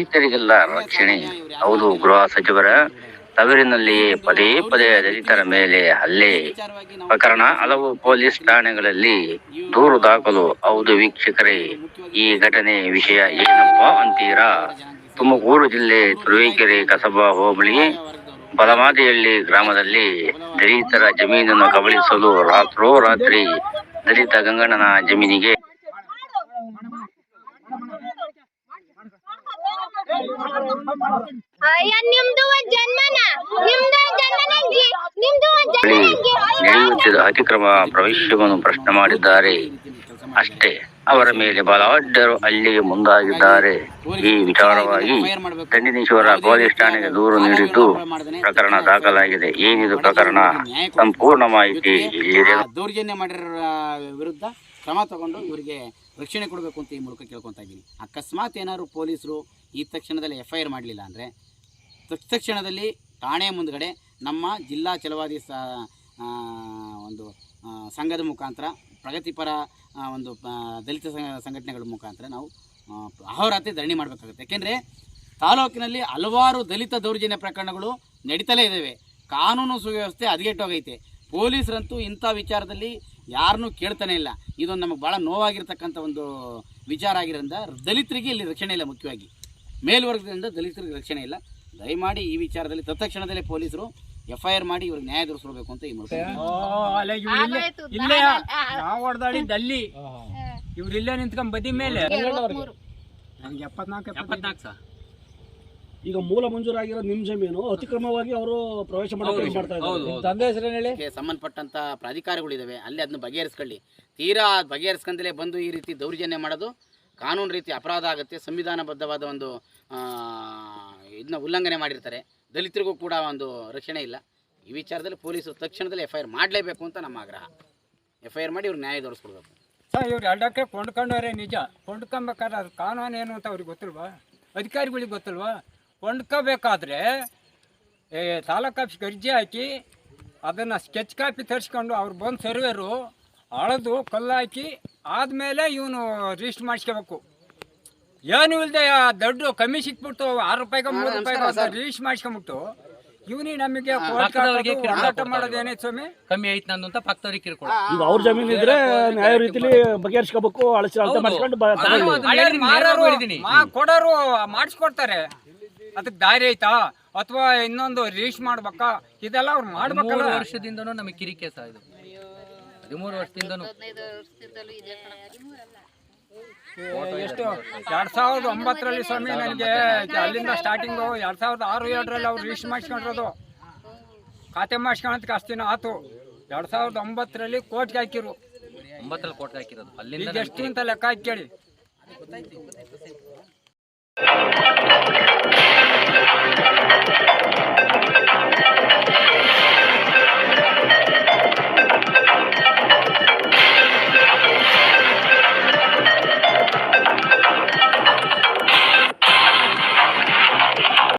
ದಲಿತರಿಗೆಲ್ಲ ರಕ್ಷಣೆ. ಹೌದು, ಗೃಹ ಸಚಿವರ ತವರಿನಲ್ಲಿ ಪದೇ ಪದೇ ದಲಿತರ ಮೇಲೆ ಹಲ್ಲೆ. ಪ್ರಕರಣ ಹಲವು ಪೊಲೀಸ್ ಠಾಣೆಗಳಲ್ಲಿ ದೂರು ದಾಖಲು. ಹೌದು ವೀಕ್ಷಕರೇ, ಈ ಘಟನೆ ವಿಷಯ ಏನಪ್ಪ ಅಂತೀರಾ? ತುಮಕೂರು ಜಿಲ್ಲೆ ತುರುವೇಕೆರೆ ಕಸಬಾ ಹೋಬಳಿ, ಬಲಮಾದಿಹಳ್ಳಿ ಗ್ರಾಮದಲ್ಲಿ ದಲಿತರ ಜಮೀನನ್ನು ಕಬಳಿಸಲು ರಾತ್ರೋ ರಾತ್ರಿ ದಲಿತ ಗಂಗಣ್ಣನ ಜಮೀನಿಗೆ ಅಯ್ಯ ನಿಮ್ದು ಒಂದ್ ಜನ್ಮನ ನಿಮ್ದು ಒಂದ್ ಜನ್ಮನಂಗಿ ನಿಮ್ದು ಒಂದ್ ಬಳಿ ಜನ್ಮನಂಗಿ ನಡೆಯುತ್ತಿದ್ದ ಅತಿಕ್ರಮ ಪ್ರವೇಶವನ್ನು ಪ್ರಶ್ನೆ ಮಾಡಿದ್ದಾರೆ. ಅಷ್ಟೇ ಅವರ ಮೇಲೆ ಬಲಾಢ್ಯರು ಅಲ್ಲಿಗೆ ಮುಂದಾಗಿದ್ದಾರೆ. ಈ ವಿಚಾರವಾಗಿ ದಂಡಿನೇಶ್ವರ ಪೊಲೀಸ್ ಠಾಣೆಗೆ ದೂರು ನೀಡಿದ್ದು ಪ್ರಕರಣ ದಾಖಲಾಗಿದೆ. ಏನಿದು ಪ್ರಕರಣ? ಸಂಪೂರ್ಣ ಮಾಹಿತಿ ಇಲ್ಲಿದೆ. ದೌರ್ಜನ್ಯ ಮಾಡಿರೋ ವಿರುದ್ಧ ಕ್ರಮ ತಗೊಂಡು ಇವರಿಗೆ ರಕ್ಷಣೆ ಕೊಡಬೇಕು ಅಂತ ಈ ಮೂಲಕ ಕೇಳ್ಕೊತಾ ಇದ್ದೀನಿ. ಅಕಸ್ಮಾತ್ ಏನಾದ್ರು ಪೊಲೀಸರು ಈ ತಕ್ಷಣದಲ್ಲಿ ಎಫ್ ಐ ಆರ್ ಮಾಡಲಿಲ್ಲ ಅಂದರೆ ತಕ್ಷಣದಲ್ಲಿ ಠಾಣೆ ಮುಂದ್ಗಡೆ ನಮ್ಮ ಜಿಲ್ಲಾ ಚಲವಾದಿ ಸ ಒಂದು ಸಂಘದ ಮುಖಾಂತರ ಪ್ರಗತಿಪರ ಒಂದು ದಲಿತ ಸಂಘಟನೆಗಳ ಮುಖಾಂತರ ನಾವು ಅಹೋರಾತ್ರಿ ಧರಣಿ ಮಾಡಬೇಕಾಗುತ್ತೆ. ಯಾಕೆಂದರೆ ತಾಲೂಕಿನಲ್ಲಿ ಹಲವಾರು ದಲಿತ ದೌರ್ಜನ್ಯ ಪ್ರಕರಣಗಳು ನಡೀತಲೇ ಇದ್ದಾವೆ. ಕಾನೂನು ಸುವ್ಯವಸ್ಥೆ ಹದಗೆಟ್ಟೋಗೈತೆ. ಪೊಲೀಸರಂತೂ ಇಂಥ ವಿಚಾರದಲ್ಲಿ ಯಾರನ್ನೂ ಕೇಳ್ತಾನೆ ಇಲ್ಲ. ಇದೊಂದು ನಮಗೆ ಭಾಳ ನೋವಾಗಿರ್ತಕ್ಕಂಥ ಒಂದು ವಿಚಾರ ಆಗಿರೋದ್ರಿಂದ ದಲಿತರಿಗೆ ಇಲ್ಲಿ ರಕ್ಷಣೆ ಇಲ್ಲ ಮುಖ್ಯವಾಗಿ. ಮೇಲ್ವರ್ಗದಿಂದ ದಲಿತರಿಗೆ ರಕ್ಷಣೆ ಇಲ್ಲ. ದಯಮಾಡಿ ಈ ವಿಚಾರದಲ್ಲಿ ತತ್ಕ್ಷಣದಲ್ಲೇ ಪೊಲೀಸರು ಎಫ್ ಐ ಆರ್ ಮಾಡಿ ಇವ್ರಿಗೆ ನ್ಯಾಯ ದೊರಕಿಸಬೇಕು ಅಂತ ಈ ಮೂಲಕ ಅಲ್ಲ ಇವ್ರು ಇಲ್ಲೇ ಇಲ್ಲೇ ನಾವು ಹೊಡೆದಾಡಿದ್ದು ಅಲ್ಲಿ ಇವ್ರಿಲ್ಲೇ ನಿಂತ್ಕೊಂಡ್ ಬದಿ ಮೇಲೆ. ನನಗೆ ಎಪ್ಪತ್ನಾಲ್ಕು ಎಪ್ಪತ್ನಾಲ್ಕು. ಸರ್. ಈಗ ಮೂಲ ಮಂಜೂರಾಗಿರೋ ನಿಮ್ ಜಮೀನು ಅತಿಕ್ರಮವಾಗಿ ಅವರು ಪ್ರವೇಶ ಮಾಡಕ್ಕೆ ಏನ್ ಮಾಡ್ತಾ ಇದ್ದಾರೆ. ತಂದೆ ಹೆಸರೇನು ಹೇಳಿ? ಇದಕ್ಕೆ ಸಂಬಂಧಪಟ್ಟಂತ ಪ್ರಾಧಿಕಾರಗಳಿದಾವೆ. ಅಲ್ಲಿ ಅದನ್ನ ಬಗೆಹರಿಸ್ಕೊಳ್ಳಿ. ತೀರಾ ಬಗೆಹರಿಸ್ಕೊಂಡಲೇ ಬಂದು ಈ ರೀತಿ ದೌರ್ಜನ್ಯ ಮಾಡೋದು ಕಾನೂನು ರೀತಿ ಅಪರಾಧ ಆಗುತ್ತೆ, ಸಂವಿಧಾನಬದ್ಧವಾದ ಒಂದು ಇದನ್ನ ಉಲ್ಲಂಘನೆ ಮಾಡಿರ್ತಾರೆ. ದಲಿತರಿಗೂ ಕೂಡ ಒಂದು ರಕ್ಷಣೆ ಇಲ್ಲ. ಈ ವಿಚಾರದಲ್ಲಿ ಪೊಲೀಸರು ತಕ್ಷಣದಲ್ಲಿ ಎಫ್ ಐ ಆರ್ ಮಾಡಲೇಬೇಕು ಅಂತ ನಮ್ಮ ಆಗ್ರಹ. ಎಫ್ ಐ ಆರ್ ಮಾಡಿ ಇವ್ರು ನ್ಯಾಯ ತೋರಿಸ್ಕೊಡ್ಬೇಕು ಸರ್, ಇವ್ರು ಎರಡಕ್ಕೆ ಕೊಂಡ್ಕೊಂಡವ್ರೆ ನಿಜ. ಕೊಂಡ್ಕೊಬೇಕಾದ್ರೆ ಅದು ಕಾನೂನು ಏನು ಅಂತ ಅವ್ರಿಗೆ ಗೊತ್ತಿಲ್ವಾ? ಅಧಿಕಾರಿಗಳಿಗೆ ಗೊತ್ತಿಲ್ವಾ? ಕೊಂಡ್ಕೋಬೇಕಾದ್ರೆ ತಾಲೂಕು ಆಫೀಸ್ಗೆ ಅರ್ಜಿ ಹಾಕಿ ಅದನ್ನು ಸ್ಕೆಚ್ ಕಾಪಿ ತರಿಸ್ಕೊಂಡು ಅವ್ರು ಬಂದು ಸರ್ವೇರು ಅಳದು ಕಲ್ಲಾಕಿ ಆದ್ಮೇಲೆ ಇವನು ರಿಜಿಸ್ಟ್ರ್ ಮಾಡಿಸ್ಕೋಬೇಕು. ಏನು ಇಲ್ಲದೆ ದೊಡ್ಡ ಕಮ್ಮಿ ಸಿಕ್ಬಿಟ್ಟು ಆರು ರೂಪಾಯಿಗೆ ಮೂರು ರೂಪಾಯಿಗೆ ರಿಜಿಸ್ಟ್ರ್ ಮಾಡಿಸ್ಕೊಂಬಿಟ್ಟು ಇವನಿ ನಮಗೆ ಹೋರಾಟ ಮಾಡೋದೇನೇ ಸ್ವಾಮಿ? ಕಮ್ಮಿ ಐತ್ ನಂದು ಅಂತ ಪಕ್ಕದವ್ರಿಗೆ ಕಿರ್ಕೊಳ. ಈಗ ಅವ್ರ ಜಮೀನು ಇದ್ರೆ ನ್ಯಾಯ ರೀತಿಲಿ ಬಗೆಹರಿಸ್ಕೋಬೇಕು ಅಳಸಿ ಅಳತೆ ಮಾಡ್ಕೊಂಡು ಮಾರೋರು ಕೊಡೋರು ಮಾಡಿಸ್ಕೊಡ್ತಾರೆ. ಅದಕ್ಕೆ ದಾರಿ ಐತಾ ಅಥವಾ ಇನ್ನೊಂದು ರೀಸ್ ಮಾಡ್ಬೇಕಾ? ಇದೆಲ್ಲ ಅವ್ರು ಮಾಡ್ಬೇಕಲ್ಲ. ವರ್ಷದಿಂದನೂ ನಮಗೆ ಕಿರಿಕೆ ಸಹ ಇದು. ಹದಿಮೂರು ವರ್ಷದಿಂದನೂ. ಎಷ್ಟು? ಎರಡ್ ಸಾವಿರದ ಒಂಬತ್ತರಲ್ಲಿ ಸ್ವಾಮಿ ನನಗೆ ಅಲ್ಲಿಂದ ಸ್ಟಾರ್ಟಿಂಗು ಎರಡ್ ಸಾವಿರದ ಆರು ಏಳರಲ್ಲಿ ಅವ್ರು ರಿಜಿಸ್ಟರ್ ಮಾಡಿಸ್ಕೊಂಡಿರೋದು. ಖಾತೆ ಮಾಡಿಸ್ಕೊಳತ್ ಅಷ್ಟು ದಿನ ಆತು. ಎರಡ್ ಸಾವಿರದ ಒಂಬತ್ತರಲ್ಲಿ ಕೋಟ್ಗೆ ಹಾಕಿರು. ಒಂಬತ್ತರಲ್ಲಿ ಕೋಟ್ಗೆ ಹಾಕಿರೋದು. ಈಗ ಅಲ್ಲಿಂದ ಎಷ್ಟು ಅಂತ ಲೆಕ್ಕ ಹಾಕಿ ಕೇಳಿ.